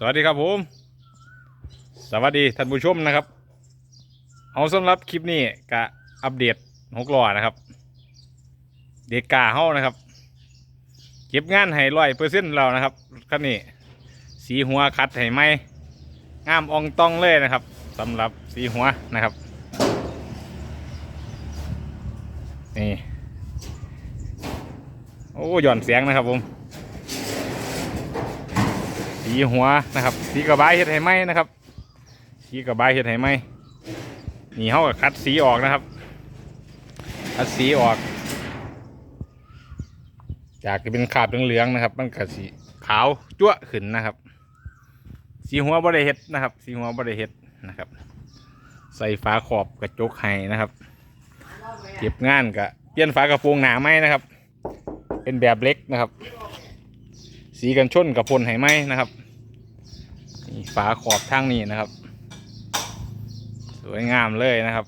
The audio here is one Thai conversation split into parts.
สวัสดีครับผม สวัสดีท่านผู้ชมนะครับ เอาสำหรับคลิปนี้กะอัปเดตหกล้อนะครับ เด็กกาเฮานะครับ เก็บงานให้ร้อยเปอร์เซ็นต์แล้วนะครับคันนี้สีหัวคัดให้ไหมงามอองตองเลยนะครับสำหรับสีหัวนะครับนี่โอ้หย่อนเสียงนะครับผม สีหัวนะครับ สีกระบายเห็ดให้ไหมนะครับ สีกระบายเห็ดให้ไหมนี่เขาก็คัดสีออกนะครับ คัดสีออก จากจะเป็นขาบเหลืองๆนะครับ มันก็สีขาวจั่วขึ้นนะครับ สีหัวบริเฮ็ดนะครับ สีหัวบริเฮ็ดนะครับ ใส่ฝาขอบกระจกให้นะครับ เก็บงานกับเปลี่ยนฝากระโปรงหนาไหมนะครับ เป็นแบบเล็กนะครับ สีกันชนกับพลไหไหมนะครับนี่ฝาขอบทางนี้นะครับ สวยงามเลยนะครับ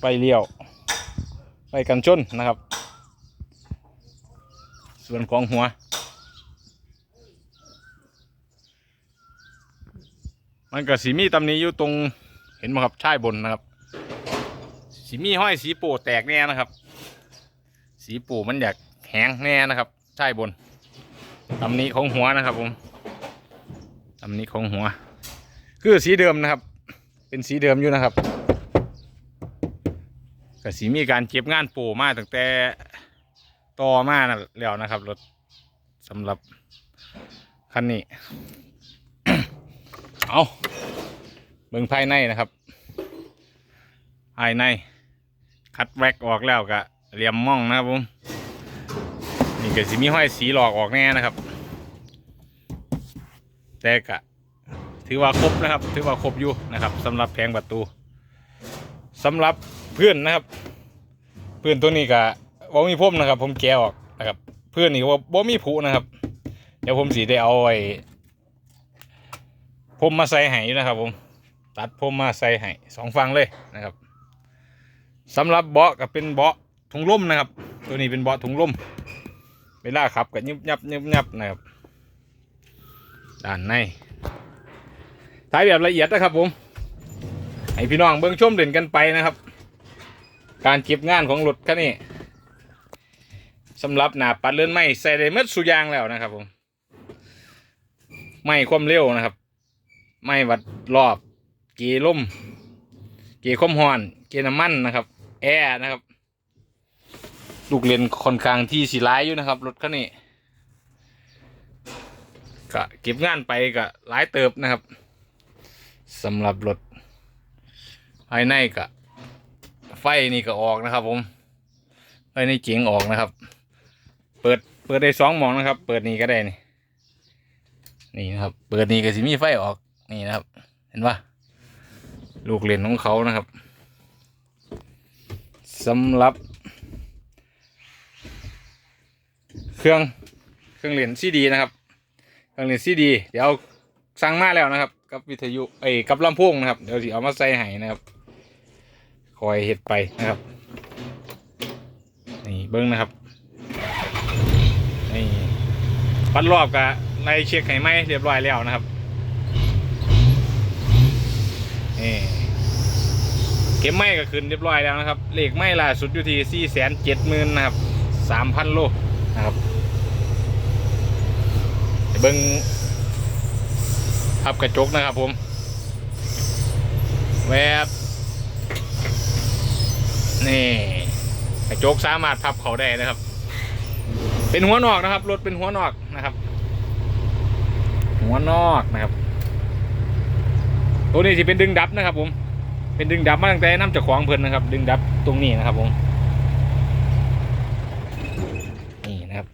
ไปเลี้ยว ไปกันชนนะครับ ส่วนของหัว มันก็สีมีตำนี้อยู่ตรงเห็นไหมครับชายบนนะครับ สีมีห้อยสีโปแตกแน่นะครับ สีปูมันอยากแห้งแน่นะครับชายบน ตำนี้ของหัวนะครับผมตำนี้ของหัว คือสีเดิมนะครับ เป็นสีเดิมอยู่นะครับก็สีมีการเก็บงานปูมาตั้งแต่ต่อมานะแล้วนะครับรถสำหรับคันนี้ เอาเบิ่งภายในนะครับภายใน คัดแว็กออกแล้วก็เหลี่ยมม่องนะครับผม นี่ก็สิมีห้อยสีหลอกออกแน่นะครับ แต่กะถือว่าครบนะครับ ถือว่าครบอยู่นะครับสำหรับแผงประตูสำหรับเพื่อนนะครับ เพื่อนตัวนี้กะบ่มีพุ่มนะครับ ผมแกะออกนะครับ เพื่อนนี่ว่าบ่มีผุนะครับ เดี๋ยวผมสีได้เอาไอ้พุ่มมาใส่ให้อยู่นะครับ ผม ตัดพุ่มมาใส่ให้สองฝั่งเลยนะครับสำหรับเบาะก็เป็นเบาะถุงลมนะครับ ตัวนี้เป็นเบาะถุงลม เวลาขับก็ยุบยับยุบยับนะครับด้านในท้ายแบบละเอียดนะครับผมให้พี่น้องเบิ้องชมเด่นกันไปนะครับ การเก็บงานของรถคันนี้สำหรับหนาปัดเลื่อนไม้ใส่ได้เมื่อสุยางแล้วนะครับผมไม่ความเร็วนะครับ ไม่วัดรอบ เกีล่มเกีความหอน เกีน้ำมันนะครับ แอร์นะครับ ลูกเรียนค่อนข้างที่สีร้ายอยู่นะครับ รถคันนี้ก็เก็บงานไปก็หลายเติบนะครับสำหรับรถภายในก็ไฟนี่ก็ออกนะครับ ผมไฟในเจ๋งออกนะครับ เปิดเปิดได้สองหมองนะครับ เปิดนี่ก็ได้นี่นี่นะครับ เปิดนี่ก็สิมีไฟออกนี่นะครับ เห็นปะลูกเรียนของเขานะครับสำหรับ เครื่องเครื่องเหรียนซีดีนะครับ เครื่องเหรียนซีดี เดี๋ยวสั่งมาแล้วนะครับ กับวิทยุเอ้กับลำโพงนะครับ เดี๋ยวสิเอามาใส่ให้นะครับ คอยเห็ดไปนะครับ นี่เบิ้งนะครับ นี่ปัดรอบกับในเช็คให้ไหมเรียบร้อยแล้วนะครับ นี่เก็บไม้ก็ขึ้นเรียบร้อยแล้วนะครับ เลขไม้ล่าสุดอยู่ที่สี่แสนเจ็ดหมื่นนะครับสามพันโล นะครับเบิ้งพับกระจกนะครับผมแวบนี่กระจกสามารถพับเขาได้นะครับ เป็นหัวนอกนะครับรถเป็นหัวนอกนะครับ หัวนอกนะครับตัวนี้จะเป็นดึงดับนะครับผมเป็นดึงดับมาตั้งแต่น้ำจากของเพิ่นนะครับ ดึงดับตรงนี้นะครับผม นี่นะครับ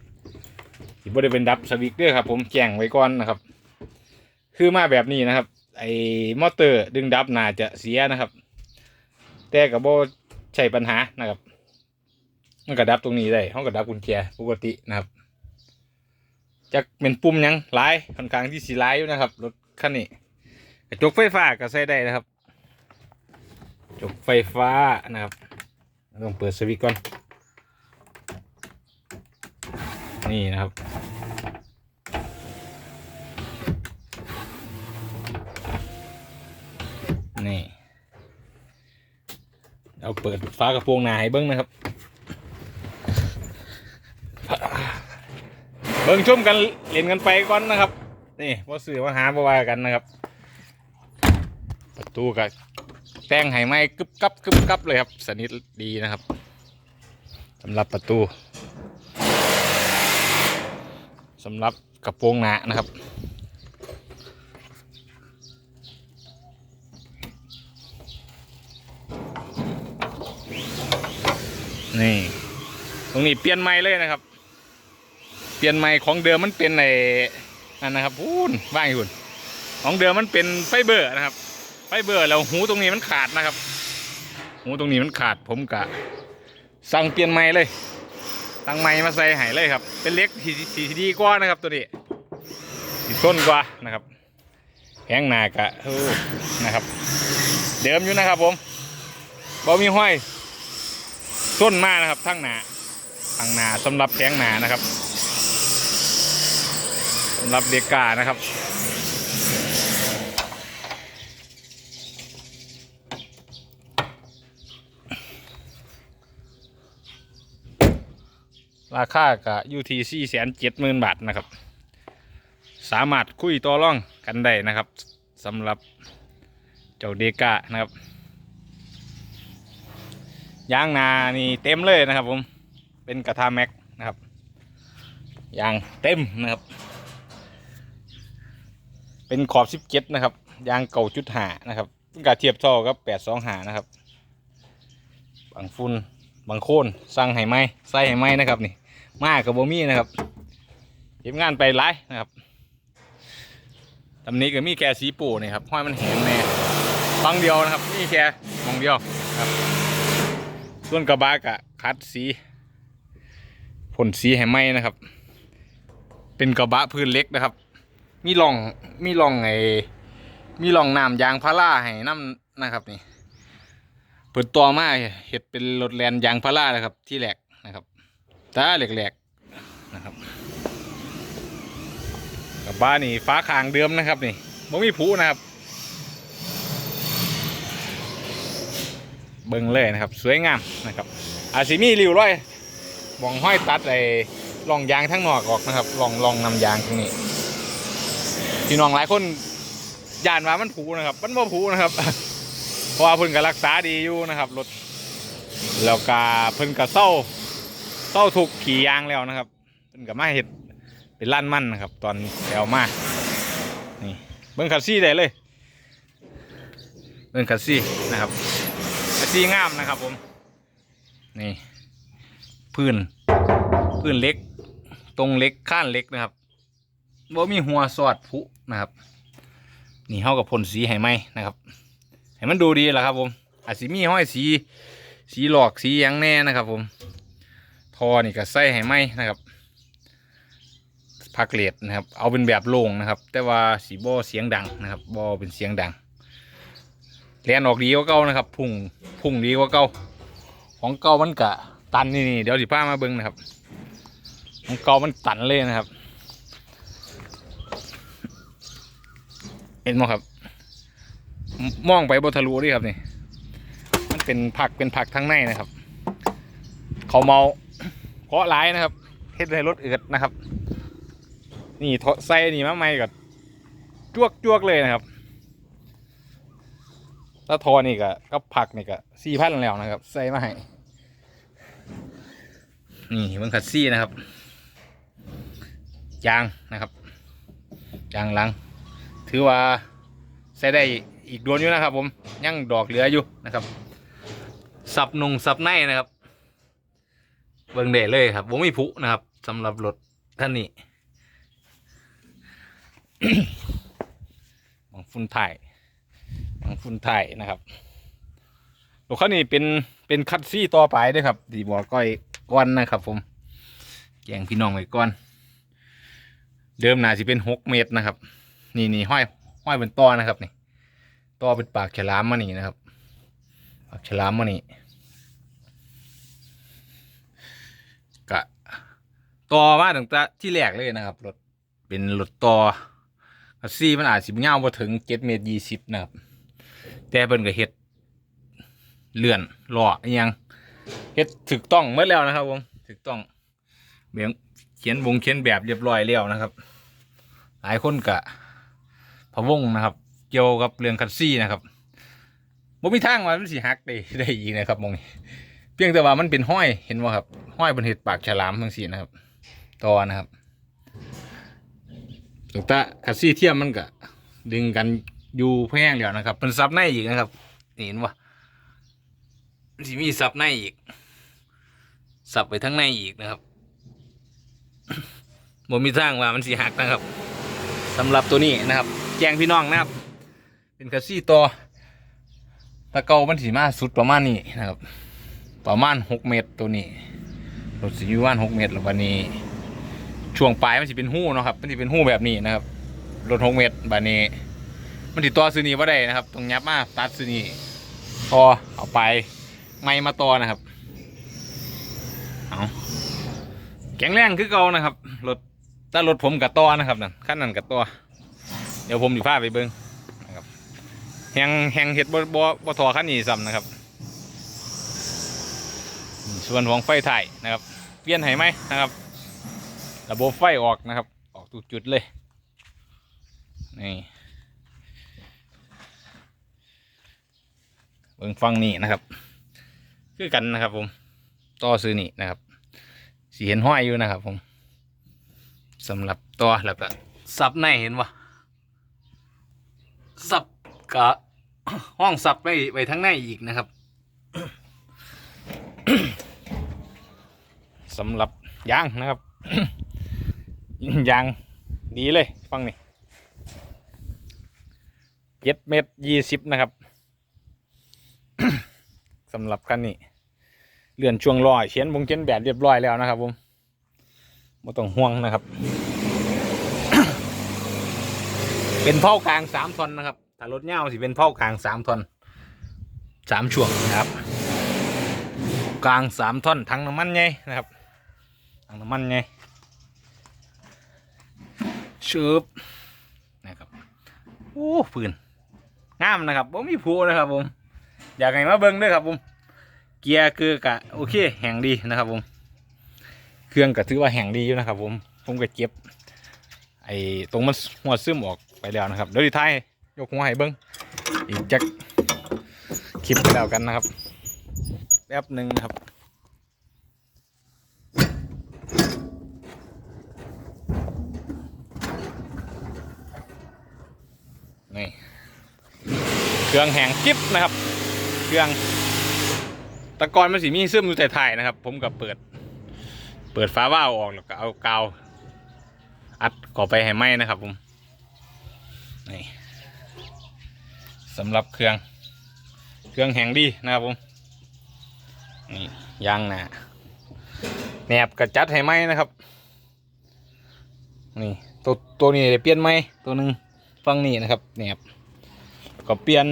ที่บริเป็นดับสวิกเด้อครับผมแจ้งไว้ก่อนนะครับ คือมาแบบนี้นะครับ ไอ้มอเตอร์ดึงดับน่าจะเสียนะครับ แต่กับโบใช่ปัญหานะครับ มันก็ดับตรงนี้ได้ห้องก็ดับกุญแจปกตินะครับจะเป็นปุ่มยังหลายค่อนข้างที่สีหลายอยู่นะครับรถคันนี้กระจกไฟฟ้าก็ใช้ได้นะครับกระจกไฟฟ้านะครับต้องเปิดสวิตช์ก่อน นี่นะครับ นี่ เอาเปิดฟ้ากระโปรงหนาให้เบิ้งนะครับ เบิ้งชมกันเล่นกันไปก่อนนะครับ นี่พอสื่อมาหาบวากันนะครับ ประตูกับแต่งให้ไม้กึบกับกึบกับเลยครับ สนิทดีนะครับสำหรับประตูสำหรับกระโปรงหนานะครับ นี่ ตรงนี้เปลี่ยนไม้เลยนะครับ เปลี่ยนไม้ของเดิมมันเป็นในนั่นนะครับพูนว่างอยู่นของเดิมมันเป็นไฟเบอร์นะครับ ไฟเบอร์แล้วหูตรงนี้มันขาดนะครับ หูตรงนี้มันขาดผมกะ สั่งเปลี่ยนไม้เลยสั่งไม้มาใส่ให้เลยครับ เป็นเล็กที่ที่ที่ดีกว่านะครับ ตัวนี้ที่ต้นกว่านะครับแข้งหนากะนะครับ เดิมอยู่นะครับผมบ่มีห้อย ส้นมากนะครับทั้งหนาทั้งหนาสำหรับแข้งหนานะครับสำหรับเด็กกานะครับราคากับยูทีสี่แสนเจ็ดหมื่นบาทนะครับ สามารถคุยต่อร่องกันได้นะครับสำหรับเจ้าเดกานะครับ ยางนานี่เต็มเลยนะครับ ผมเป็นกระทาแม็กนะครับยางเต็มนะครับ เป็นขอบสิบเจ็ดนะครับยางเก่าจุดหานะครับกาเทียบท่อกับแปดสองหานะครับบางฟุ้นบางโคนสร้างไห้ไม้ใส่ไห้ไม้นะครับนี่มากกับโบมี่นะครับเก็บงานไปไล่นะครับตำนี้ก็มีแค่สีปูนี่ครับห้อยมันแหงแน่ฟังเดียวนะครับ มีแค่มองเดียวครับ ส่วนกระบะกะคัดสีพ่นสีให้ไหมนะครับ เป็นกระบะพื้นเล็กนะครับ มีร่องมีร่องไอ้มีร่องน้ำยางพาราให้น้ำนะครับนี่เปิดตัวมาเห็ดเป็นรถแลนยางพารานะครับ ที่แหลกนะครับตาแหลกๆนะครับกระบะนี่ฟ้าคางเดิมนะครับนี่ไม่มีผูนะครับ เบิ่งเลยนะครับ สวยงามนะครับอาซิมีริ้วร้อยบองห้อยตัดไอ้รองยางทั้งนอกออกนะครับรองรองนำยางตรงนี้พี่น้องหลายคนยานว่ามันผูนะครับ มันบ่ผูนะครับ เพราะว่าเพิ่นก็รักษาดีอยู่นะครับรถแล้วก็เพิ่นก็เศร้าเศร้าถูกขี่ยางแล้วนะครับเพิ่นก็มาเห็ดเป็นล้านมั่นนะครับ ตอนแถวมานี่เบิ่งคัสซี่ได้เลยเบิ่งคัสซี่นะครับ สีงามนะครับผม นี่ พื้น พื้นเล็ก ตรงเล็กข้านเล็กนะครับบ่มีหัวสอดผุนะครับ นี่เท่ากับพ่นสีให้ไหมนะครับให้มันดูดีแหละครับผมอาจสีมีห้อยสี สีหลอกสียังแน่นะครับผมทอนี่ก็ใส่ให้ไหมนะครับพักเลดนะครับ เอาเป็นแบบโล่งนะครับ แต่ว่าสีบ่เสียงดังนะครับบ่เป็นเสียงดัง เรียนออกดีกว่าเก่านะครับ พุ่งพุ่งดีกว่าเก่าของเก่ามันกะตันนี่นี่เดี๋ยวสิพามาเบิ้งนะครับ ของเก่ามันตันเลยนะครับเห็นไหมครับ มองไปบทะลุดิครับนี่มันเป็นผักเป็นผักทั้งในนะครับ เขาเมาเคาะร้ายนะครับเฮ็ดให้รถอืดนะครับ นี่ทใส่นี่มาใหม่กับจวกจวกเลยนะครับ ถ้าทอนี่ก็ก็ผักนี่ก็สี่พันแล้วนะครับ ใส่มาให้นี่เบิ่งคัดซี่นะครับยางนะครับยางหลัง ถือว่าใส่ได้อีกดวนอยู่นะครับ ผมยังดอกเหลืออยู่นะครับ สับนุงสับในนะครับ เบิ่งเดเลยครับผมมีผุนะครับสำหรับรถท่านนี้ของฟุนไทย ของฟุนไทยนะครับรถคันนี้เป็นเป็นคัดซี่ต่อไปด้วยครับดีบอกก้อยก้อนนะครับ ผมแย่งพี่น้องไว้ก้อน เดิมน่าจะเป็นหกเมตรนะครับ นี่นี่ห้อยห้อยเป็นต่อนะครับนี่ต่อเป็นปากฉลามมานี่นะครับปากฉลามมานี่กะต่อมาตั้งแต่ที่แรกเลยนะครับรถเป็นรถต่อคัสซี่มันอาจสิบเงามาถึงเจ็ดเมตรยี่สิบนะครับ แต่เพิ่นก็เฮ็ดเลื่อนหล้ออยังเฮ็ดถูกต้องหมดแล้วนะครับผมถูกต้องเบียงเขียนวงเขียนแบบเรียบร้อยแล้วนะครับ หลายคนก็พะวงนะครับ เกี่ยวกับเรื่องคันซี่นะครับบ่มีทางว่ามันสิหักได้ได้อีกนะครับมองเพียงแต่ว่ามันเป็นห้อยเห็นบ่ครับห้อยบนเห็ดปากฉลามทั้งสี่นะครับต่อนะครับถูกตาคันซี่เทียมมันก็ดึงกัน อยู่แพงแล้วนะครับเป็นซับในอีกนะครับเห็นบ่มันสิมีซับในอีกซับไปทั้งในอีกนะครับบ่มีทางว่ามันสิหักนะครับสำหรับตัวนี้นะครับ แจ้งพี่น้องนะครับ เป็นคัสซี่ตัวตะเกามันสีมาสุดประมาณนี้นะครับ ประมาณหกเมตรตัวนี้รถสีอยู่ประมาณหกเมตรแล้ววันนี้ ช่วงปลายมันจะเป็นหู้นะครับ มันจะเป็นหู้แบบนี้นะครับรถหกเมตรบันนี้ มันติดต่อซื้อนี้ว่าได้นะครับตรงยับมาตัดซื้อนี้พอเอาไปไม่มาต่อนะครับเอาแข็งแรงคือเก่านะครับรถถ้ารถผมกับต่อนะครับนั่นขั้นนั้นกับต่อเดี๋ยวผมอยู่พาไปเบิ้งนะครับแหงแหงเห็ดบ่บ่บ่ทอขั้นนี้ซ้ำนะครับ ส่วนของไฟถ่ายนะครับ เปลี่ยนให้ไหมนะครับ ระบบไฟออกนะครับ ออกทุกจุดเลยนี่ เบิ่งฟังนี่นะครับ คือกันนะครับ ผม ต่อซื้อนี่นะครับสีเห็นห้อยอยู่นะครับ ผมสำหรับต่อแล้วก็ซับในเห็นวะซับกะห้องซับไปไปทั้งในอีกนะครับสำหรับยางนะครับยางดีเลย ฟังนี่เจ็ดเมตรยี่สิบนะครับ สำหรับคันนี้เลื่อนช่วงลอยเขียนวงเขียนแบบเรียบร้อยแล้วนะครับผมไม่ต้องห่วงนะครับ เป็นเผากลางสามทอนนะครับถ้ารถเงาสิเป็นเผากลางสามทอนสามช่วงนะครับ กลางสามท่อนทั้งน้ำมันไงนะครับทั้งน้ำมันไงชืบนะครับโอ้ปืนงามนะครับผมมีผูนะครับผม อยากให้มาเบิ้งด้วยครับผมเกียร์คือกะโอเคแห่งดีนะครับผมเครื่องก็ถือว่าแห่งดีอยู่นะครับผมผมก็เก็บไอ้ตรงมันหัวซึมออกไปแล้วนะครับเดี๋ยวดีท้ายยกหัวให้เบิ้งอีกจักคลิปไปแล้วกันนะครับแป๊บหนึ่งครับนี่เครื่องแห้งกิ๊บนะครับ เครื่องตะกอนมันสีมีซึมอยู่แต่ถ่ายนะครับ ผมก็เปิด เปิดฟ้าว่าวออกแล้วก็เอากาวอัดก่อไปให้ไหมนะครับ ผมนี่สำหรับเครื่อง เครื่องแห้งดีนะครับผมนี่ยางหนาแหนบกระจัดให้ไหมนะครับ นี่ตัวตัวนี้ได้เปลี่ยนไหมตัวหนึ่งฟังนี่นะครับแหนบก็เปลี่ยน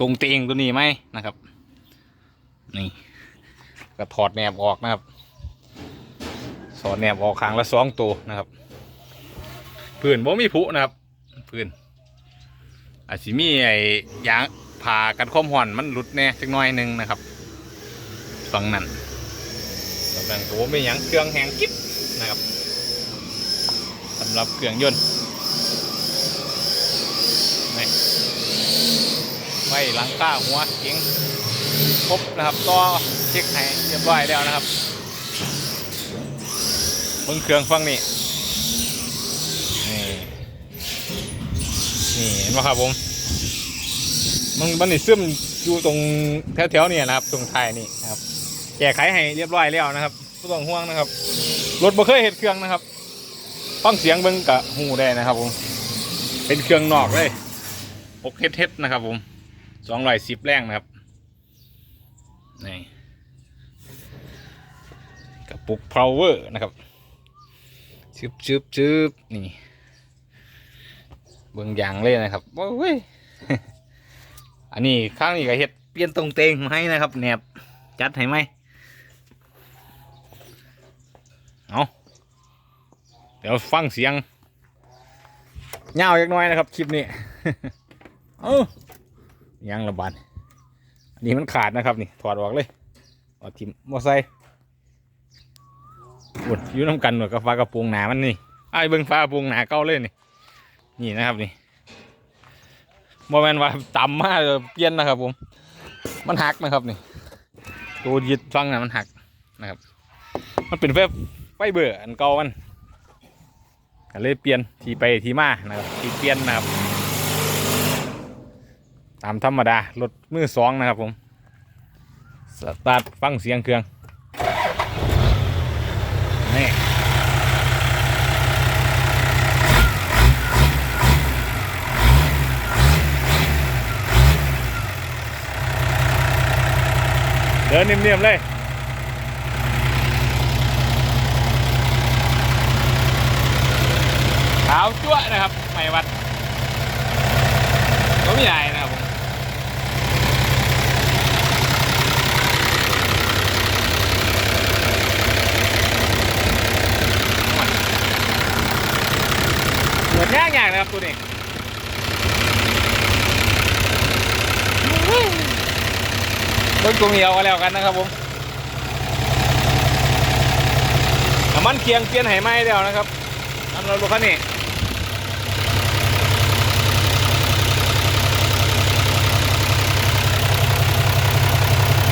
ตรงเตียงตัวนี้ไหมนะครับ นี่ก็ถอดแหนบออกนะครับถอดแหนบออกข้างละสองตัวนะครับพื้นบ่มีผุนะครับพื้นอาจสิมีไอ้ยางผ่ากันความห่อนมันหลุดแน่จักน้อยหนึงนะครับฝั่งนั้นกำลังตัวไม่ยังเครื่องแหงกิ๊บนะครับสำหรับเครื่องยนต์นี่ไว้หลังข้าหัวเก๋งครบนะครับต่อเช็คให้เรียบร้อยแล้วนะครับเบิ้งเครื่องฟังนี่นี่นี่เห็นไหมครับผมมันมันนี่ซึมอยู่ตรงแถวๆนี่นะครับ ตรงท้ายนี่นะครับแก้ไขให้เรียบร้อยแล้วนะครับไม่ต้องห่วงนะครับรถบ่เคยเห็ดเครื่องนะครับฟังเสียงเบิ้งกะหูได้นะครับผมเป็นเครื่องนอกเลยปกเฮ็ดเฮ็ดนะครับผม สองร้อยสิบแรงนะครับนี่กระปุก power นะครับชึบชึบชึบนี่เบิ้องยางเลยนะครับโอ้ยอันนี้ข้างนี้ก็เฮ็ดเปลี่ยนตรงเตงมาให้นะครับแหนบจัดให้ไหมเอาเดี๋ยวฟังเสียงเงาเล็กน้อยนะครับ คลิปนี้ เอา ยังระบาดอันนี้มันขาดนะครับนี่ถอดออกเลยถอดทิมมอไซค์อุดอยู่น้ำกันหน่วดกับฟ้ากระโปรงหนามันนี่ไอ้เบิ้งฟ้ากระโปรงหนาเก้าเลยนี่นี่นะครับนี่โมเมนว่าต่ำมากเลยเปลี่ยนนะครับผม มันหักนะครับนี่ตัวยึดฟังนะมันหักนะครับ มันเป็นไฟไฟเบอร์อันเก่ามันก็เลยเปลี่ยนทีไปทีมานะครับทีเปลี่ยนนะครับ ตามธรรมดารถมือสองนะครับผมสตาร์ทฟังเสียงเครื่องนี่เดินเนียมๆเลย ขาวจั่วนะครับ ไม่วัดก็ไม่ใหญ่นะ ครับผมเหมือย่างนะครับตัวนี้รถกุ้งเหนียวกันแล้วกันนะครับผมน้ำมันเคียงเปลี่ยนไหไหม้แล้วนะครับอันเราดูคันนี้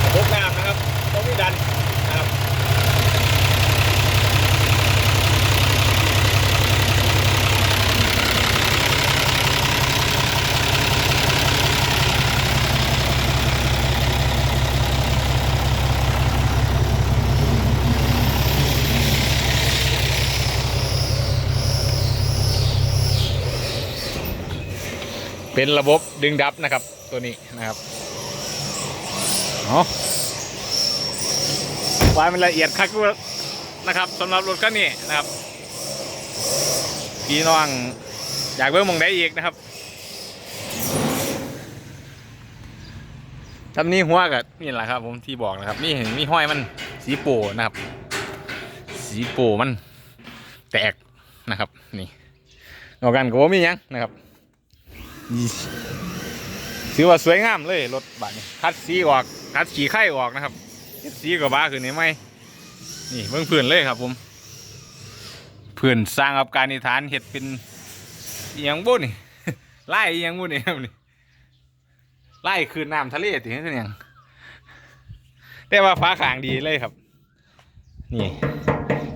ระบบน้ำนะครับต้องมีดันนะครับ เป็นระบบดึงดับนะครับตัวนี้นะครับเอาวายมันละเอียดคักนะครับสำหรับรถคันนี้นะครับพี่น้องอยากเบิ่งมองได้อีกนะครับทำนี้หัวกับนี่แหละครับ ผมที่บอกนะครับมีมีห้อยมันสีโปนะครับ สีโปมันแตกนะครับ นี่เอากันก็บ่ามียังนะครับ ถือว่าสวยงามเลยรถบัสนี่คัดสีออกคัดขี่ไข่ออกนะครับเฮ็ดสีกับบ้าคือนี่ไหมนี่เบื้องพื้นเลยครับผมพื้นสร้างกับการนิทานเห็ดเป็นอหยังบุนี่ไล่อหยังบุนี่ครับนี่ไล่คืนน้ำทะเลถึงเป็นหยังแต่ว่าฟ้าขางดีเลยครับ นี่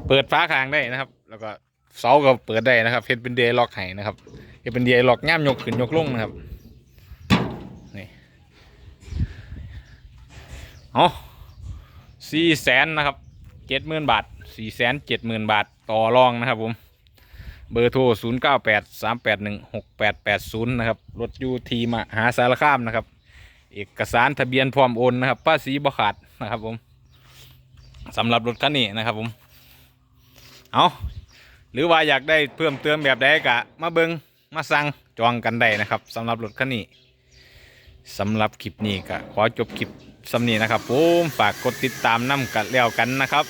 เปิดฟ้าขางได้นะครับ แล้วก็เสาก็เปิดได้นะครับเฮ็ดเป็นเดย์ล็อกไห้นะครับ เฮ็ดเป็นเดีย์ล็อกย่ามยกขึ้นยกลงนะครับนี่เอาสี่แสนนะครับเจ็ดหมื่นบาทสี่แสนเจ็ดหมื่นบาทต่อรองนะครับผมเบอร์โทรศูนย์เก้าแปดสามแปดหนึ่งหกแปดแปดศูนย์นะครับ รถยูทีมาหาสารคามนะครับ เอกสารทะเบียนพร้อมโอนนะครับป้าสีบขาดนะครับผมสำหรับรถคันนี้นะครับผม เอาหรือว่าอยากได้เพิ่มเติมแบบใดกะ มาเบิง มาสั่งจองกันได้นะครับสำหรับรถคันนี้สำหรับคลิปนี้ก็ขอจบคลิปสำนีนะครับผมฝากกดติดตามน้ำกันแล้วกันนะครับ